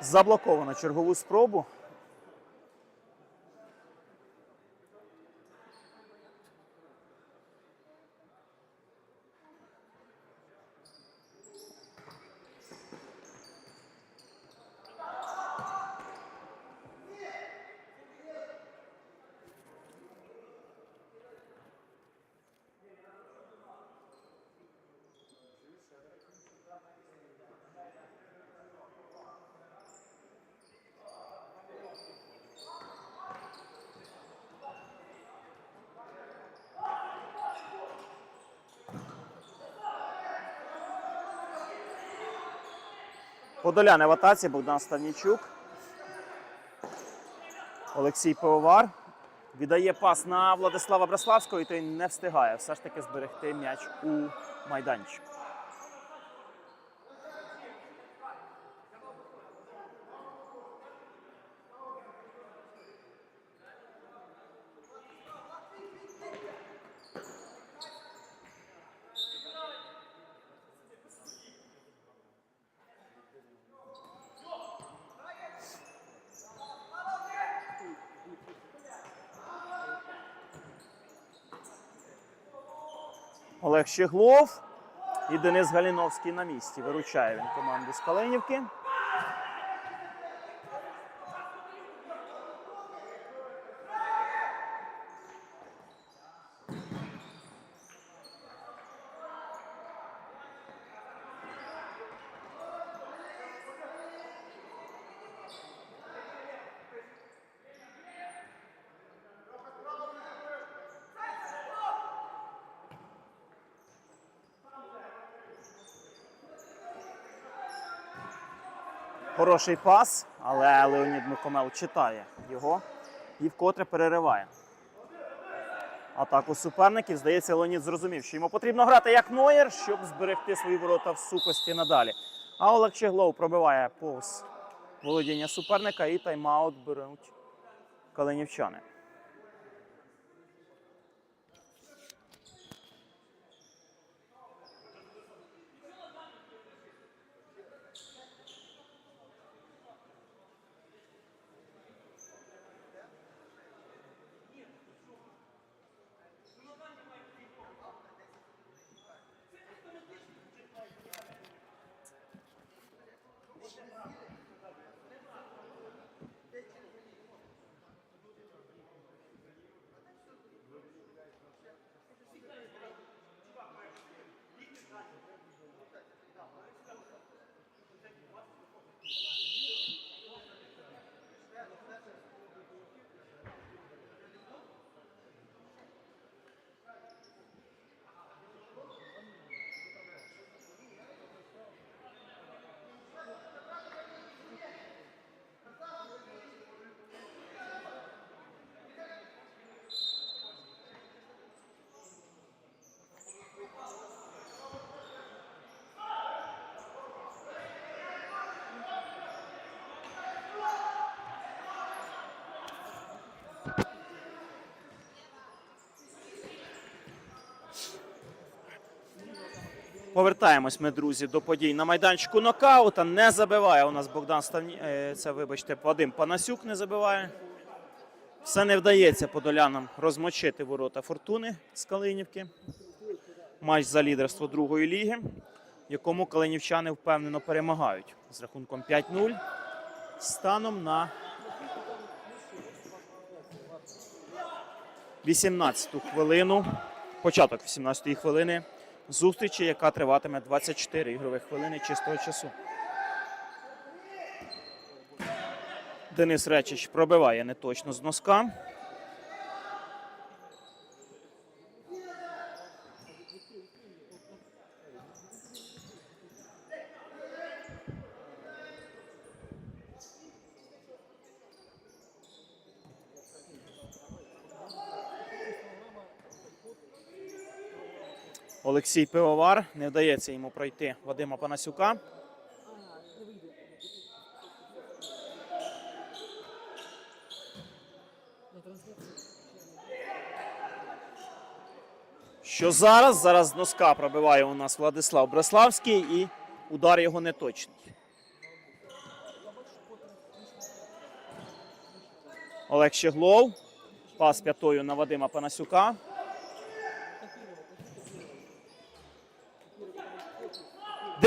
Заблоковано чергову спробу. Подоляне в атаці Богдан Ставнічук. Олексій Пивовар. Віддає пас на Владислава Браславського, і той не встигає все ж таки зберегти м'яч у майданчику. Олег Щеглов і Денис Галіновський на місці. Виручає він команду з Калинівки. Хороший пас, але Леонід Микомел читає його і вкотре перериває. Атаку суперників. Здається, Леонід зрозумів, що йому потрібно грати як Ноєр, щоб зберегти свої ворота в сухості надалі. А Олег Чеглов пробиває повз володіння суперника і тайм-аут беруть калинівчани. Повертаємось ми, друзі, до подій на майданчику нокаута. Не забиває у нас Богдан Ставні... е, Це, вибачте, Вадим Панасюк не забиває. Все не вдається подолянам розмочити ворота фортуни з Калинівки. Матч за лідерство другої ліги, якому калинівчани впевнено перемагають з рахунком 5-0 станом на 18-ту хвилину, початок 18-ї хвилини зустрічі, яка триватиме 24 ігрових хвилини чистого часу. Денис Речич пробиває неточно з носка. Олексій Пивовар. Не вдається йому пройти Вадима Панасюка. Що зараз? Зараз носка пробиває у нас Владислав Браславський і удар його неточний. Олег Щеглов. Пас п'ятою на Вадима Панасюка.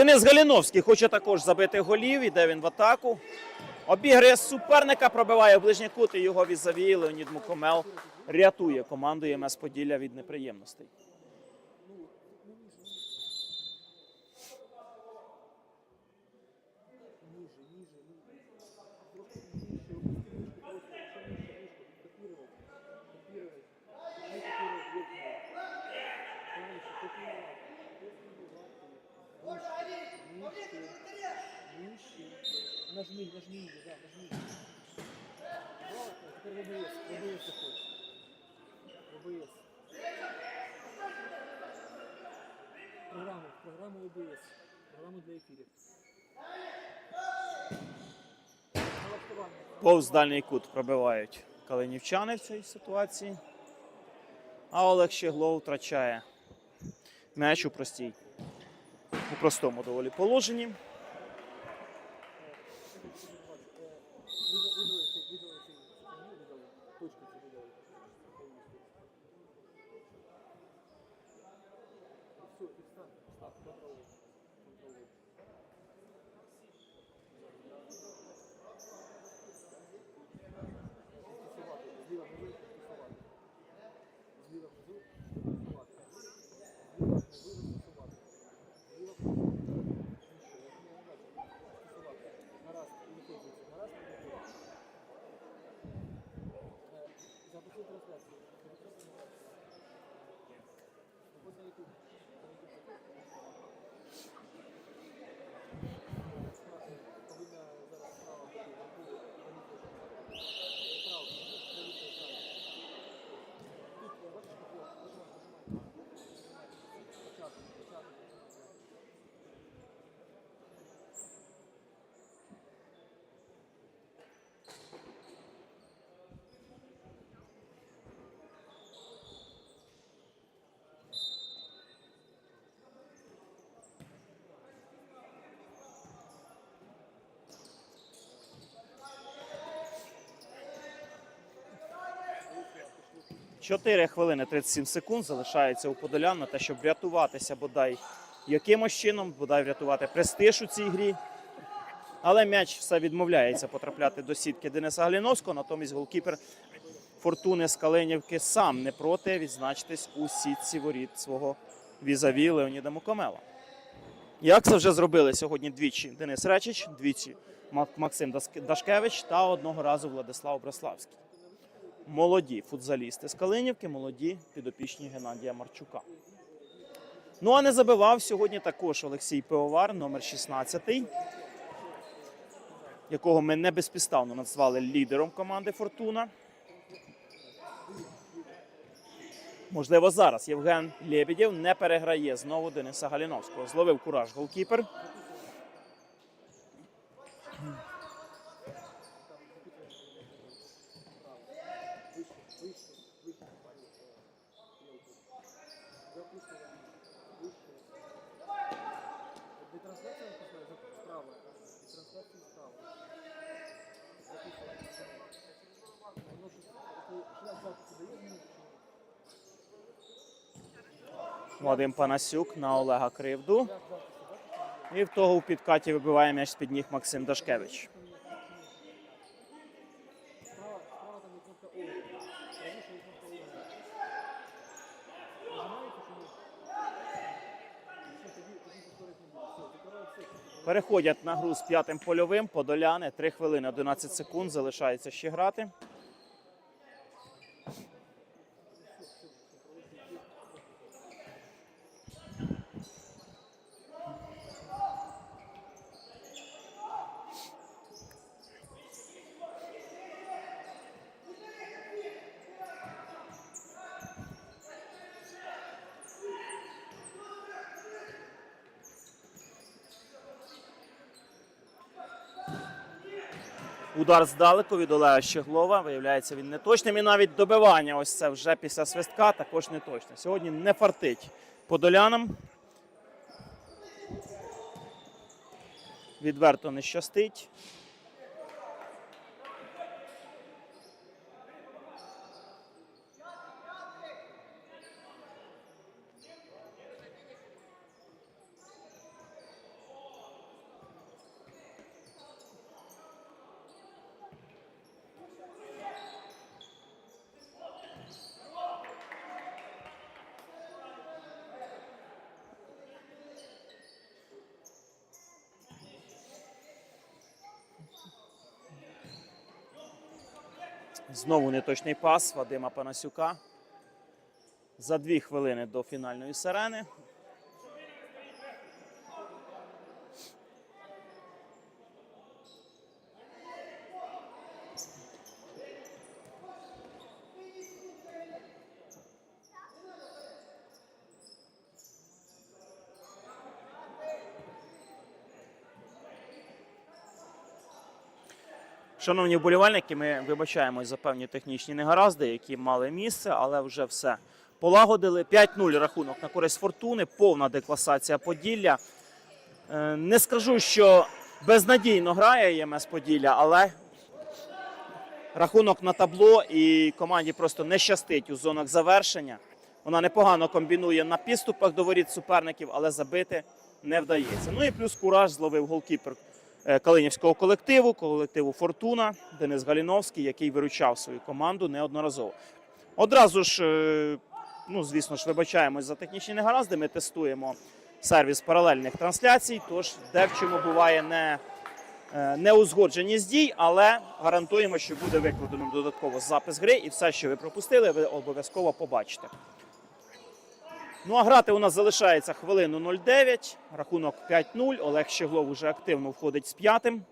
Денис Галіновський хоче також забити голів. Іде він в атаку. Обіграє суперника, пробиває в ближній кут і його візаві. Леонід Мукомел рятує команду ЄМС Поділля від неприємностей. Повз дальній кут пробивають калинівчани в цій ситуації. А Олег Щеглов втрачає м'яч у простій. У простому доволі положенні. 4 хвилини 37 секунд залишається у Подолян на те, щоб врятуватися бодай якимось чином, бодай врятувати престиж у цій грі. Але м'яч все відмовляється потрапляти до сітки Дениса Галіновського. Натомість голкіпер Фортуни Скаленівки сам не проти відзначитись у сітці воріт свого візаві Леоніда Мукомела. Як це вже зробили сьогодні двічі Денис Речич, двічі Максим Дашкевич та одного разу Владислав Браславський. Молоді футзалісти з Калинівки, молоді підопічні Геннадія Марчука. Ну а не забивав сьогодні також Олексій Пивовар, номер 16, якого ми не безпідставно назвали лідером команди Фортуна. Можливо, зараз Євген Лєбідєв не переграє знову Дениса Галіновського. Зловив кураж голкіпер. Вадим Панасюк на Олега Кривду. І в того у підкаті вибиває м'яч з-під ніг Максим Дашкевич. Переходять на гру з п'ятим польовим. Подоляни 3 хвилини 11 секунд. Залишається ще грати. Удар здалеку від Олега Щеглова. Виявляється, він не точним. І навіть добивання ось це вже після свистка також не точне. Сьогодні не фартить подолянам. Відверто не щастить. Знову неточний пас Вадима Панасюка. За дві хвилини до фінальної сирени. Шановні вболівальники, ми вибачаємось за певні технічні негаразди, які мали місце, але вже все полагодили. 5-0 рахунок на користь фортуни, повна декласація Поділля. Е, Не скажу, що безнадійно грає ЄМС Поділля, але рахунок на табло і команді просто не щастить у зонах завершення. Вона непогано комбінує на підступах до воріт суперників, але забити не вдається. Ну і плюс кураж зловив голкіпер Калинівського колективу, колективу Фортуна Денис Галіновський, який виручав свою команду неодноразово. Одразу ж, е, ну звісно ж, вибачаємось за технічні негаразди. Ми тестуємо сервіс паралельних трансляцій. Тож де в чому буває не, е, неузгодженість дій, але гарантуємо, що буде викладено додатково запис гри, і все, що ви пропустили, ви обов'язково побачите. Ну а грати у нас залишається хвилину 0-9, рахунок 5-0. Олег Щеглов уже активно входить з п'ятим.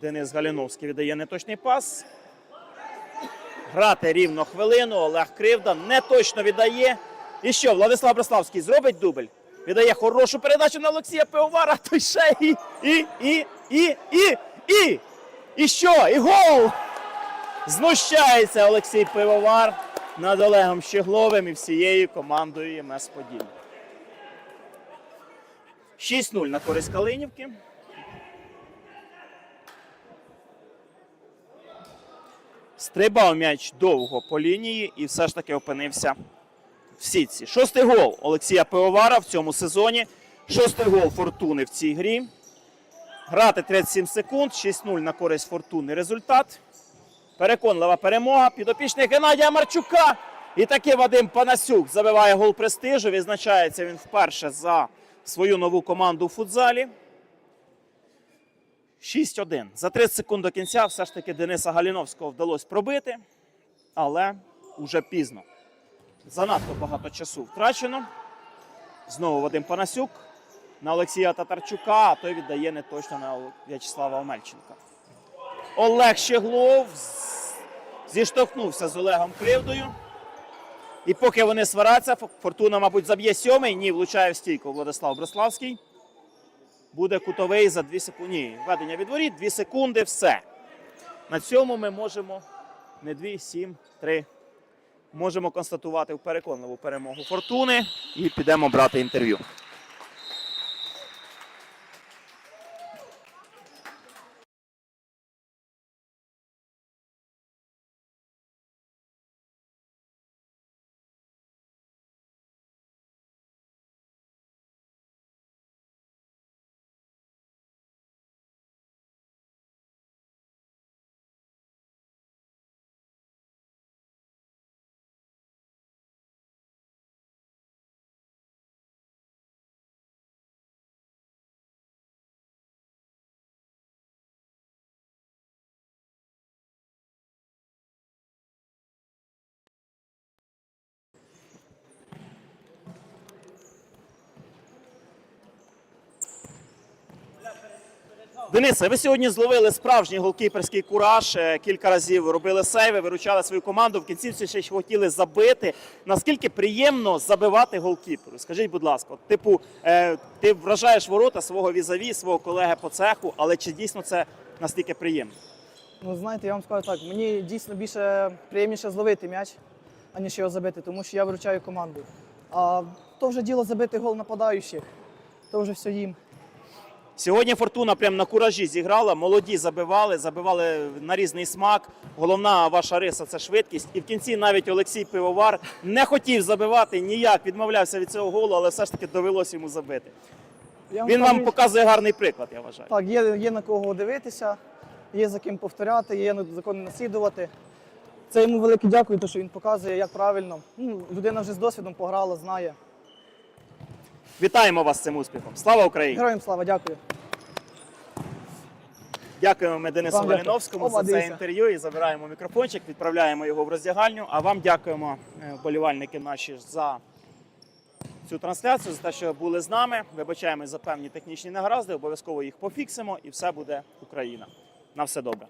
Денис Галіновський віддає неточний пас. Грати рівно хвилину. Олег Кривда не точно віддає. І що, Владислав Браславський зробить дубль? Віддає хорошу передачу на Олексія Пивовара. То ще і, і, і, і, і, і. І що? І гол! Знущається Олексій Пивовар над Олегом Щегловим і всією командою ЄМС Поділля. 6-0 на користь Калинівки. Стрибав м'яч довго по лінії і все ж таки опинився в сітці. Шостий гол Олексія Пивовара в цьому сезоні. Шостий гол Фортуни в цій грі. Грати 37 секунд, 6-0 на користь Фортуни. Результат. Переконлива перемога. Підопічний Геннадія Марчука. І таки Вадим Панасюк забиває гол престижу. Відзначається він вперше за свою нову команду у футзалі. 6-1. За 30 секунд до кінця все ж таки Дениса Галіновського вдалося пробити, але уже пізно. Занадто багато часу втрачено. Знову Вадим Панасюк на Олексія Татарчука, а той віддає не точно на В'ячеслава Омельченка. Олег Щеглов зіштовхнувся з Олегом Кривдою. І поки вони свараться, Фортуна, мабуть, заб'є сьомий. Ні, влучає в стійку Владислав Брославський. Буде кутовий за 2 секунди. Ні, ведення від воріт, 2 секунди, все. На цьому ми можемо не 2, 7, 3. Можемо констатувати переконливу перемогу Фортуни і підемо брати інтерв'ю. Денисе, ви сьогодні зловили справжній голкіперський кураж. е, Кілька разів робили сейви, виручали свою команду. В кінці ще хотіли забити. Наскільки приємно забивати голкіперу? Скажіть, будь ласка, типу, е, ти вражаєш ворота свого візаві, свого колеги по цеху, але чи дійсно це настільки приємно? Ну, знаєте, я вам скажу так, мені дійсно більше приємніше зловити м'яч, аніж його забити, тому що я виручаю команду. А то вже діло забити гол нападаючих, то вже все їм. Сьогодні Фортуна прямо на куражі зіграла. Молоді забивали, забивали на різний смак. Головна ваша риса це швидкість. І в кінці навіть Олексій Пивовар не хотів забивати ніяк, відмовлявся від цього голу, але все ж таки довелося йому забити. Я Він вам показує гарний приклад, я вважаю. Так, є, є на кого дивитися, є за ким повторяти, є на- за кого наслідувати. Це йому велике дякую, то, що він показує, як правильно. Ну, людина вже з досвідом пограла, знає. Вітаємо вас з цим успіхом. Слава Україні! Героям слава, дякую. Дякуємо ми Денису Оба, за це інтерв'ю і забираємо мікрофончик, відправляємо його в роздягальню. А вам дякуємо, е, вболівальники наші, за цю трансляцію, за те, що були з нами. Вибачаємось за певні технічні негаразди, обов'язково їх пофіксимо і все буде Україна. На все добре.